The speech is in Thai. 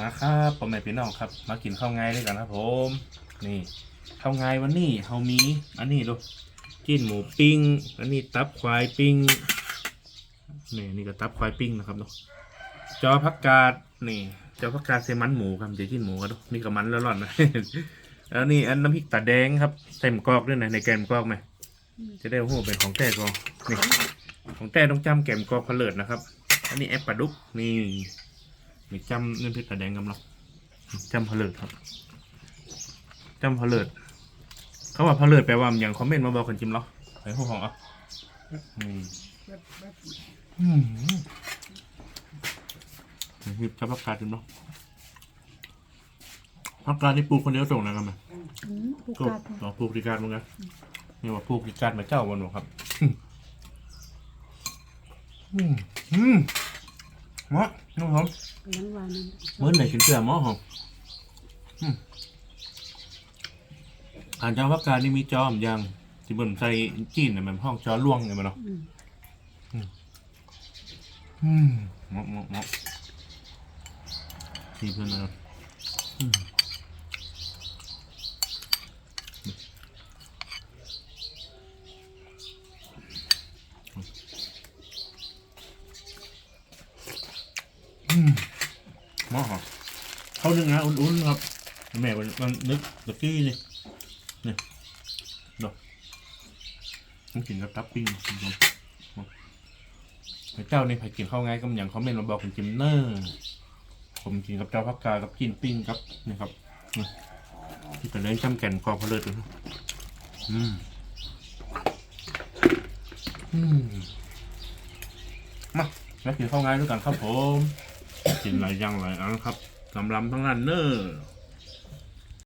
มาครับพ่อแม่พี่น้องครับ มากินข้าวไงด้วยกันครับผม นี่ข้าวไงวันนี้เฮามีอันนี้ดูจิ้นหมูปิ้ง อันนี้ตับควายปิ้งนี่นี่ก็ตับควายปิ้งนะครับเนาะจอผักกาดนี่จอผักกาดเซมันหมูครับเดี๋ยวจิ้นหมูกันดูนี่ก็มันแล้วร่อนนะแล้วนี่อันน้ำพริกตาแดงครับใส่หมูกรอกด้วยนะในแกมกรอกไหมจะได้หูเป็นของแต่กรองนี่ของแต่ต้องจำแกมกรอกผลิตนะครับ อันนี้แอปปลาดุกนี่ นี่จำน้ำพริกตาแดงกำลังจำผลิตครับจำผลิตเขาว่าผลิตแปลว่าอย่างคอมเมนต์มาบอกคนจิมเหรอไอ้พวกของอะนี่อืมนี่จะพักกาดจิมเหรอพักกาดนี่ปลูกคนเดียวส่งนะกันไหมอืมผู้ก็กัดต่อผูกพิการมึงนะนี่ว่าผูกพิการมาเจ้าวันหนูครับ อืมอืม มอน้องผมน้ำหวานนั่นเมื่อไหร่กินเสื้อหมอหอมอืมอ่านจำว่าการนี่มีจอมยังที่บนใส่จีนเนี่ยมันห้องจอล่วงไงมันเนาะอืมอืมเหมาะเหมาะเหมาะนี่เพื่อนนะครับอืมอืมเหมาะเหรอเขานึ่งนะอุ่นๆครับแม่มันมันนึกตะกี้นี่นี่ดอกต้องกินกับตับปิ้งคุณผู้ชมพระเจ้าในไผ่กินข้าวไงก็อย่างเขาเมนมาบอกผมกินเนอร์ผมกินกับเจ้าพักกากับกินปิ้งครับนี่ครับนี่เป็นเรื่องจำแก่นกรอบเพลิดเลยนะอืมอืมมาแล้วกินข้าวไงด้วยกันครับผม กินหลายอย่างหลายอันครับลำลำทั้งนั้นเนอร์